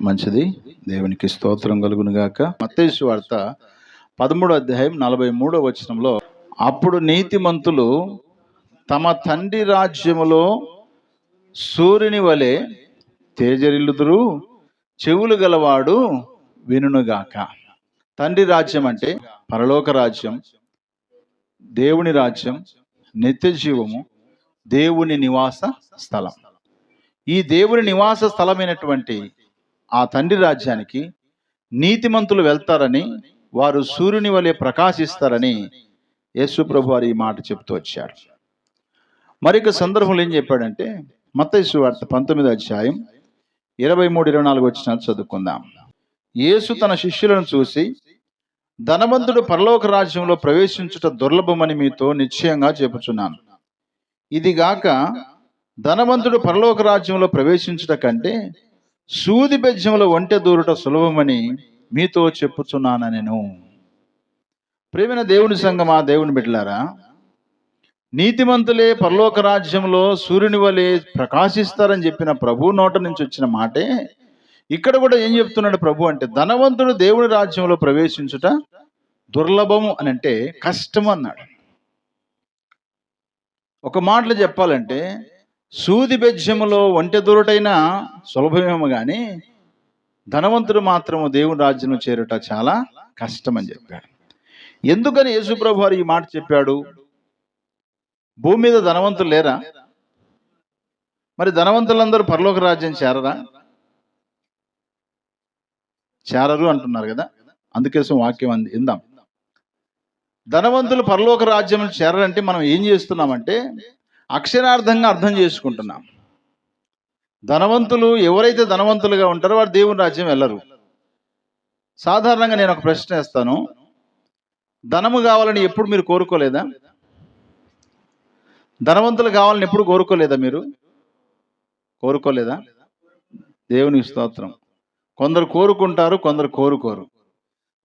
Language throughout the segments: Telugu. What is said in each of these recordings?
మంచిది. దేవునికి స్తోత్రం కలుగును గాక. మత్తేసు వార్త పదమూడో అధ్యాయం నలభై మూడో వచనంలో అప్పుడు నీతిమంతులు తమ తండ్రి రాజ్యములో సూర్యుని వలె తేజరిల్లుదురు చెవులు గలవాడు వినుగాక తండ్రి రాజ్యం అంటే పరలోక రాజ్యం దేవుని రాజ్యం నిత్య జీవము దేవుని నివాస స్థలం. ఈ దేవుని నివాస స్థలమైనటువంటి ఆ తండ్రి రాజ్యానికి నీతిమంతులు వెళ్తారని వారు సూర్యుని వలె ప్రకాశిస్తారని యేసు ప్రభు వారు ఈ మాట చెప్తూ వచ్చారు. మరొక సందర్భంలో ఏం చెప్పాడంటే మత్తయి వార్త పంతొమ్మిది అధ్యాయం ఇరవై మూడు ఇరవై నాలుగు వచ్చిన చదువుకుందాం. యేసు తన శిష్యులను చూసి ధనవంతుడు పరలోక రాజ్యంలో ప్రవేశించుట దుర్లభమని మీతో నిశ్చయంగా చెప్పుచున్నాను. ఇదిగాక ధనవంతుడు పరలోక రాజ్యంలో ప్రవేశించుట కంటే సూది బెజ్జంలో ఒంటె దూరుట సులభమని మీతో చెప్పుచున్నాను నేను. ప్రేమైన దేవుని సంగమా దేవుని బిడ్డలారా నీతిమంతులే పరలోక రాజ్యంలో సూర్యుని వలె ప్రకాశిస్తారని చెప్పిన ప్రభు నోట నుంచి వచ్చిన మాటే ఇక్కడ కూడా ఏం చెప్తున్నాడు ప్రభు అంటే ధనవంతుడు దేవుని రాజ్యంలో ప్రవేశించుట దుర్లభము అని అంటే కష్టం అన్నాడు. ఒక మాటలు చెప్పాలంటే సూది బెజ్యములో ఒంటె దూరటైన సులభమేమో కానీ ధనవంతుడు మాత్రము దేవుని రాజ్యం చేరుట చాలా కష్టం అని చెప్పాడు. ఎందుకని యేసుప్రభు వారు ఈ మాట చెప్పాడు? భూమి మీద ధనవంతులు లేరా? మరి ధనవంతులందరూ పరలోక రాజ్యం చేరరా? చేరరు అంటున్నారు కదా. అందుకోసం వాక్యం అంది ఇందాం ధనవంతులు పరలోక రాజ్యం చేరరంటే మనం ఏం చేస్తున్నామంటే అక్షరార్థంగా అర్థం చేసుకుంటున్నాం. ధనవంతులు ఎవరైతే ధనవంతులుగా ఉంటారో వారు దేవుని రాజ్యం వెళ్ళరు. సాధారణంగా నేను ఒక ప్రశ్న వేస్తాను. ధనము కావాలని ఎప్పుడు మీరు కోరుకోలేదా? ధనవంతులు కావాలని ఎప్పుడు కోరుకోలేదా మీరు? కోరుకోలేదా? దేవుని స్తోత్రం. కొందరు కోరుకుంటారు కొందరు కోరుకోరు.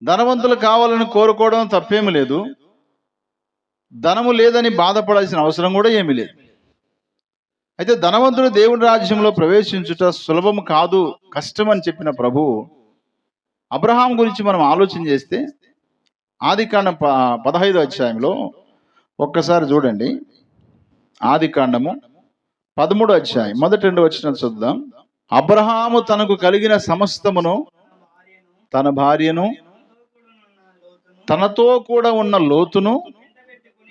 ధనవంతులు కావాలని కోరుకోవడం తప్పేమి లేదు. ధనము లేదని బాధపడాల్సిన అవసరం కూడా ఏమీ లేదు. అయితే ధనవంతుడు దేవుని రాజ్యంలో ప్రవేశించుట సులభం కాదు కష్టం అని చెప్పిన ప్రభు అబ్రహాం గురించి మనం ఆలోచన చేస్తే ఆది ప పదహైదు అధ్యాయంలో ఒక్కసారి చూడండి. ఆది కాండము పదమూడు అధ్యాయం మొదటి రెండు వచ్చిన చూద్దాం అబ్రహాము తనకు కలిగిన సమస్తమును తన భార్యను తనతో కూడా ఉన్న లోతును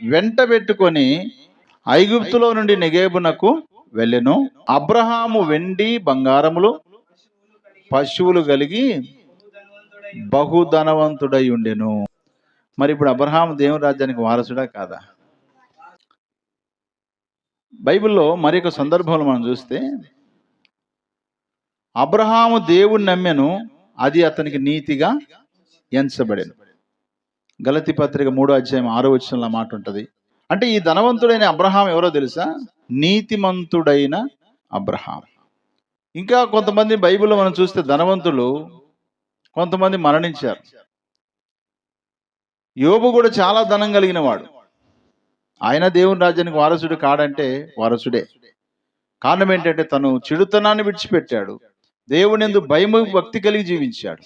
వెంట పెట్టుకొని ఐగుప్తులో నుండి నెగేబునకు వెళ్ళెను. అబ్రహాము వెండి బంగారములు పశువులు కలిగి బహుధనవంతుడై ఉండెను. మరి ఇప్పుడు అబ్రహాము దేవుని రాజ్యానికి వారసుడా కాదా? బైబిల్లో మరి ఒక సందర్భంలో మనం చూస్తే అబ్రహాము దేవుని నమ్మెను అది అతనికి నీతిగా ఎంచబడింది గలతి పత్రిక మూడో అధ్యాయం ఆరో వచ్చిన మాట ఉంటుంది. అంటే ఈ ధనవంతుడైన అబ్రహాం ఎవరో తెలుసా? నీతిమంతుడైన అబ్రహాం. ఇంకా కొంతమంది బైబిల్లో మనం చూస్తే ధనవంతులు కొంతమంది మరణించారు. యోబు కూడా చాలా ధనం కలిగిన వాడు ఆయన దేవుని రాజ్యానికి వారసుడు కాడంటే వారసుడే. కారణం ఏంటంటే తను చెడుతనాన్ని విడిచిపెట్టాడు. దేవుని ఎందు భయము భక్తి కలిగి జీవించాడు.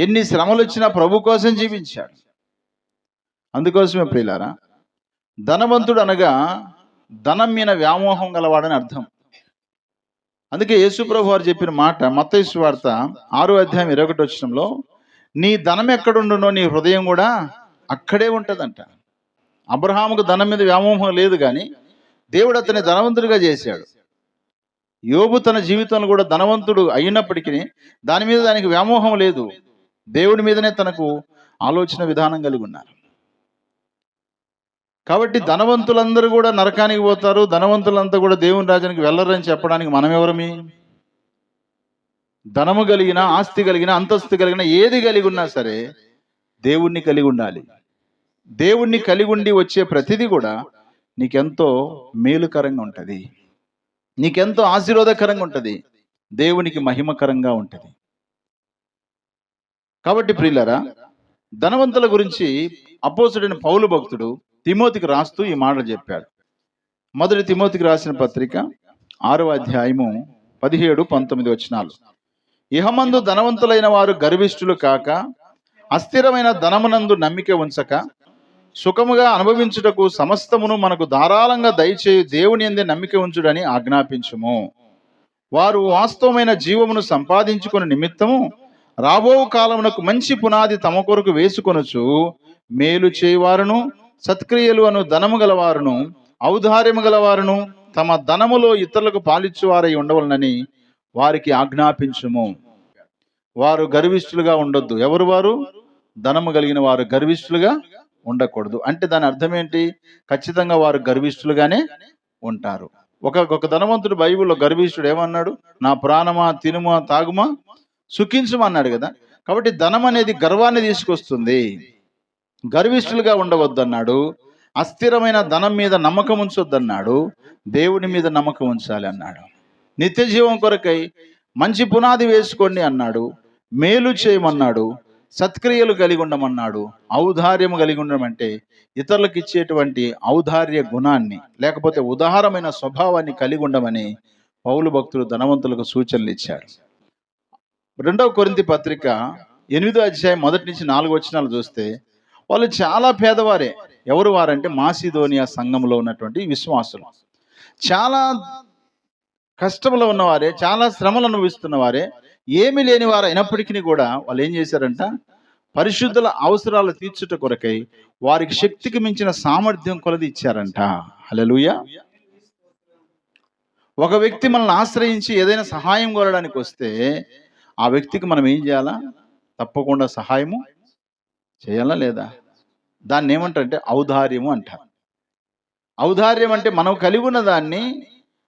ఎన్ని శ్రమలు వచ్చినా ప్రభు కోసం జీవించాడు. అందుకోసమే ప్రియులారా ధనవంతుడు అనగా ధనం మీద వ్యామోహం గలవాడని అర్థం. అందుకే యేసుప్రభు వారు చెప్పిన మాట మత్తైసు వార్త ఆరో అధ్యాయం ఇరవై ఒకటి వచ్చినంలో నీ ధనం ఎక్కడుండునో నీ హృదయం కూడా అక్కడే ఉంటుందంట. అబ్రహాముకు ధనం మీద వ్యామోహం లేదు కానీ దేవుడు అతని ధనవంతుడిగా చేశాడు. యోబు తన జీవితంలో కూడా ధనవంతుడు అయినప్పటికీ దాని మీద దానికి వ్యామోహం లేదు. దేవుడి మీదనే తనకు ఆలోచన విధానం కలిగి ఉన్నారు. కాబట్టి ధనవంతులందరూ కూడా నరకానికి పోతారు. ధనవంతులంతా కూడా దేవుని రాజ్యానికి వెళ్ళరని చెప్పడానికి మనం ఎవరమి ధనము కలిగిన ఆస్తి కలిగిన అంతస్తు కలిగిన ఏది కలిగి ఉన్నా సరే దేవుణ్ణి కలిగి ఉండాలి. దేవుణ్ణి కలిగి ఉండి వచ్చే ప్రతిదీ కూడా నీకెంతో మేలుకరంగా ఉంటుంది. నీకెంతో ఆశీర్వాదకరంగా ఉంటుంది. దేవునికి మహిమకరంగా ఉంటుంది. కాబట్టి ప్రియులరా ధనవంతుల గురించి అపోసుడైన పౌలు భక్తుడు తిమోతికి రాస్తూ ఈ మాటలు చెప్పాడు. మొదటి తిమోతికి రాసిన పత్రిక ఆరో అధ్యాయము పదిహేడు పంతొమ్మిది వచనాలు. ఇహమందు ధనవంతులైన వారు గర్విష్ఠులు కాక అస్థిరమైన ధనమునందు నమ్మిక ఉంచక సుఖముగా అనుభవించుటకు సమస్తమును మనకు ధారాళంగా దయచేయి దేవుని ఎందే నమ్మిక ఉంచుడని ఆజ్ఞాపించుము. వారు వాస్తవమైన జీవమును సంపాదించుకుని నిమిత్తము రాబో కాలమునకు మంచి పునాది తమ కొరకు వేసుకొనుచు మేలు చేయవారును సత్క్రియలు అను ధనము గలవారును ఔదార్యము గలవారును తమ ధనములో ఇతరులకు పాలిచ్చువారై ఉండవలనని వారికి ఆజ్ఞాపించుము. వారు గర్విష్ఠులుగా ఉండొద్దు. ఎవరు వారు? ధనము కలిగిన వారు గర్విష్ఠులుగా ఉండకూడదు. అంటే దాని అర్థం ఏంటి ఖచ్చితంగా వారు గర్విష్ఠులుగానే ఉంటారు. ఒక ఒక ధనవంతుడు బైబిల్లో గర్విష్ఠుడు ఏమన్నాడు? నా ప్రాణమా తినుమా తాగుమా? సుఖించుమన్నాడు కదా. కాబట్టి ధనం అనేది గర్వాన్ని తీసుకొస్తుంది. గర్విష్ఠులుగా ఉండవద్దన్నాడు. అస్థిరమైన ధనం మీద నమ్మకం ఉంచొద్దన్నాడు. దేవుని మీద నమ్మకం ఉంచాలి అన్నాడు. నిత్య జీవం కొరకై మంచి పునాది వేసుకోండి అన్నాడు. మేలు చేయమన్నాడు. సత్క్రియలు కలిగి ఉండమన్నాడు. ఔదార్యము కలిగి ఉండమంటే ఇతరులకు ఇచ్చేటువంటి ఔదార్య గుణాన్ని లేకపోతే ఉదాహరమైన స్వభావాన్ని కలిగి ఉండమని పౌలు భక్తులు ధనవంతులకు సూచనలు ఇచ్చారు. రెండవ కొరింతి పత్రిక ఎనిమిదో అధ్యాయం మొదటి నుంచి నాలుగు వచనాలు చూస్తే వాళ్ళు చాలా పేదవారే. ఎవరు వారంటే మాసిధోనియా సంఘంలో ఉన్నటువంటి విశ్వాసులు. చాలా కష్టంలో ఉన్నవారే చాలా శ్రమలు అనుభవిస్తున్న వారే ఏమీ లేని వారు అయినప్పటికీ కూడా వాళ్ళు ఏం చేశారంట? పరిశుద్ధుల అవసరాలు తీర్చుట కొరకై వారికి శక్తికి మించిన సామర్థ్యం కొలది ఇచ్చారంట. హలలుయ ఒక వ్యక్తి మనల్ని ఆశ్రయించి ఏదైనా సహాయం కోరడానికి వస్తే ఆ వ్యక్తికి మనం ఏం చేయాలా? తప్పకుండా సహాయము చేయాలా లేదా? దాన్ని ఏమంటారంటే ఔదార్యము అంటారు. ఔదార్యం అంటే మనం కలిగి ఉన్న దాన్ని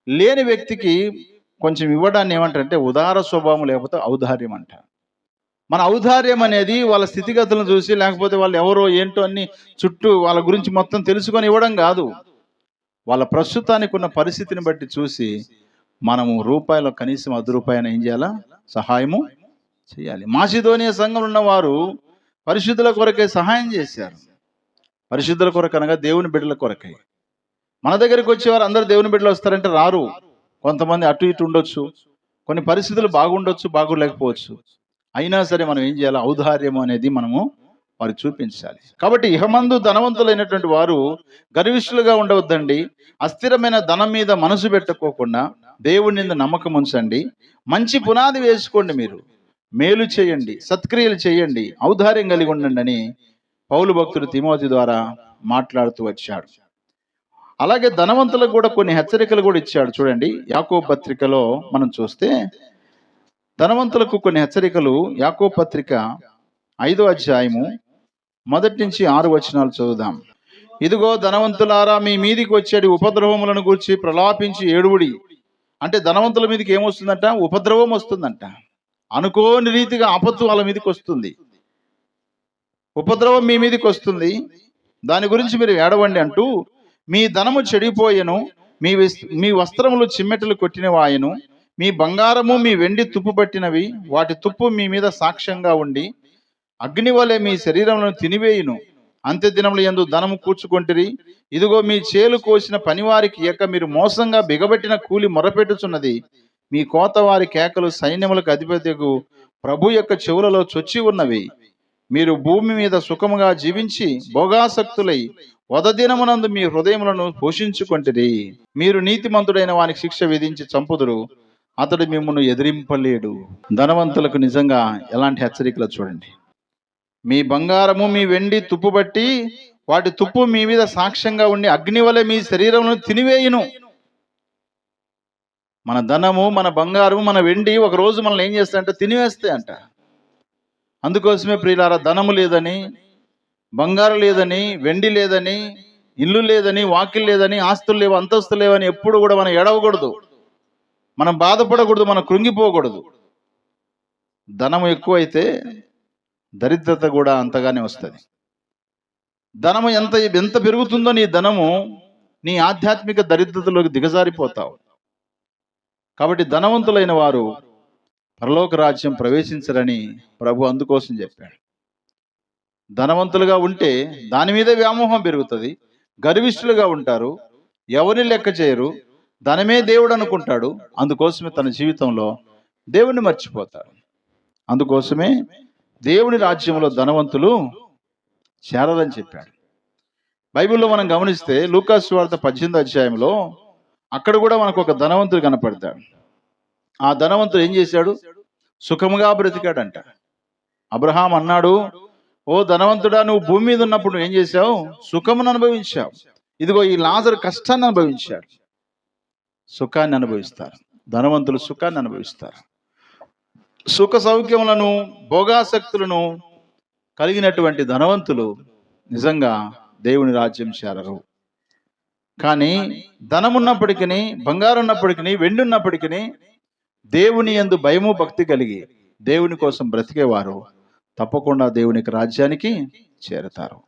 లేని వ్యక్తికి కొంచెం ఇవ్వడాన్ని ఏమంటారంటే ఉదార స్వభావం లేకపోతే ఔదార్యం అంటారు. మన ఔదార్యం అనేది వాళ్ళ స్థితిగతులను చూసి లేకపోతే వాళ్ళు ఎవరో ఏంటో అన్ని చుట్టూ వాళ్ళ గురించి మొత్తం తెలుసుకొని ఇవ్వడం కాదు. వాళ్ళ ప్రస్తుతానికి ఉన్న పరిస్థితిని బట్టి చూసి మనము రూపాయలు కనీసం అర్ధ రూపాయన ఏం చేయాలా? సహాయము చేయాలి. మాసిధోనియ సంఘంలో ఉన్న వారు పరిశుద్ధుల కొరకై సహాయం చేశారు. పరిశుద్ధుల కొరకు అనగా దేవుని బిడ్డల కొరకై. మన దగ్గరికి వచ్చేవారు అందరు దేవుని బిడ్డలు వస్తారంటే రారు. కొంతమంది అటు ఇటు ఉండొచ్చు. కొన్ని పరిస్థితులు బాగుండొచ్చు బాగులేకపోవచ్చు. అయినా సరే మనం ఏం చేయాలి? ఔదార్యం అనేది మనము వారు చూపించాలి. కాబట్టి ఇహమందు ధనవంతులైనటువంటి వారు గర్విష్ఠులుగా ఉండవద్దండి. అస్థిరమైన ధనం మీద మనసు పెట్టుకోకుండా దేవుని మీద నమ్మకం ఉంచండి. మంచి పునాది వేసుకోండి మీరు. మేలు చేయండి సత్క్రియలు చేయండి ఔదార్యం కలిగి ఉండండి అని పౌలు భక్తుడు తిమోతి ద్వారా మాట్లాడుతూ వచ్చాడు. అలాగే ధనవంతులకు కూడా కొన్ని హెచ్చరికలు కూడా ఇచ్చాడు. చూడండి యాకో పత్రికలో మనం చూస్తే ధనవంతులకు కొన్ని హెచ్చరికలు యాకో పత్రిక ఐదో అధ్యాయము మొదటి నుంచి ఆరు వచనాలు చదువుదాం. ఇదిగో ధనవంతులారా మీ మీదికి వచ్చేటి ఉపద్రవములను గూర్చి ప్రలాపించి ఏడువుడి. అంటే ధనవంతుల మీదకి ఏమొస్తుందంట? ఉపద్రవం వస్తుందంట. అనుకోని రీతిగా ఆపత్తు వాళ్ళ మీదకి వస్తుంది. ఉపద్రవం మీ మీదకి వస్తుంది. దాని గురించి మీరు ఏడవండి అంటూ మీ ధనము చెడిపోయెను మీ మీ వస్త్రములు చిమ్మెటలు కొట్టినవాయను మీ బంగారము మీ వెండి తుప్పు పట్టినవి వాటి తుప్పు మీ మీద సాక్ష్యంగా ఉండి అగ్ని వలె మీ శరీరములను తినివేయును. అంత్య దినములు ఎందు ధనము కూర్చుకొంటిరి. ఇదిగో మీ చేలు కోసిన పనివారికి ఎక్క మీరు మోసంగా బిగబెట్టిన కూలి మొరపెట్టుచున్నది. మీ కోత వారి కేకలు సైన్యములకు అధిపతికు ప్రభు యొక్క చెవులలో చొచ్చి ఉన్నవి. మీరు భూమి మీద సుఖముగా జీవించి భోగాసక్తులై వదదినమునందు మీ హృదయములను పోషించుకొంటిరి. మీరు నీతిమంతుడైన వానికి శిక్ష విధించి చంపుదురు. అతడు మిమ్మల్ని ఎదిరింపలేడు. ధనవంతులకు నిజంగా ఎలాంటి హెచ్చరికలు చూడండి. మీ బంగారము మీ వెండి తుప్పు బట్టి వాటి తుప్పు మీ మీద సాక్ష్యంగా ఉండి అగ్ని వలె మీ శరీరమును తినివేయును. మన ధనము మన బంగారము మన వెండి ఒక రోజు మనల్ని ఏం చేస్తాయంటే తినివేస్తాయి అంట. అందుకోసమే ప్రియులారా ధనము లేదని బంగారు లేదని వెండి లేదని ఇల్లు లేదని వాకిల్ లేదని ఆస్తులు లేవు అంతస్తులు లేవని ఎప్పుడు కూడా మనం ఎడవకూడదు మనం బాధపడకూడదు మనం కృంగిపోకూడదు. ధనం ఎక్కువైతే దరిద్రత కూడా అంతగానే వస్తుంది. ధనము ఎంత ఎంత పెరుగుతుందో నీ ధనము నీ ఆధ్యాత్మిక దరిద్రతలోకి దిగజారిపోతావు. కాబట్టి ధనవంతులైన వారు పరలోక రాజ్యం ప్రవేశించరని ప్రభు అందుకోసం చెప్పాడు. ధనవంతులుగా ఉంటే దాని మీద వ్యామోహం పెరుగుతుంది. గర్విష్ఠులుగా ఉంటారు. ఎవరిని లెక్క చేయరు. ధనమే దేవుడు అనుకుంటాడు. అందుకోసమే తన జీవితంలో దేవుణ్ణి మర్చిపోతాడు అందుకోసమే దేవుని రాజ్యంలో ధనవంతులు చేరదని చెప్పాడు. బైబిల్లో మనం గమనిస్తే లూకాస్ వార్త పద్దెనిమిది అధ్యాయంలో అక్కడ కూడా మనకు ఒక ధనవంతుడు కనపడతాడు. ఆ ధనవంతుడు ఏం చేశాడు? సుఖముగా బ్రతికాడంట. అబ్రహాం అన్నాడు ఓ ధనవంతుడా నువ్వు భూమి మీద ఉన్నప్పుడు నువ్వు ఏం చేశావు? సుఖమును అనుభవించావు. ఇదిగో ఈ లాజరు కష్టాన్ని అనుభవించాడు. సుఖాన్ని అనుభవిస్తారు. ధనవంతులు సుఖాన్ని అనుభవిస్తారు. సుఖ సౌఖ్యములను భోగాసక్తులను కలిగినటువంటి ధనవంతులు నిజంగా దేవుని రాజ్యం చేరరు. కానీ ధనం ఉన్నప్పటికీ బంగారం ఉన్నప్పటికీ వెండి ఉన్నప్పటికీ దేవుని యందు భయము భక్తి కలిగి దేవుని కోసం బ్రతికేవారు. తప్పకుండా దేవునికి రాజ్యానికి చేరతారు.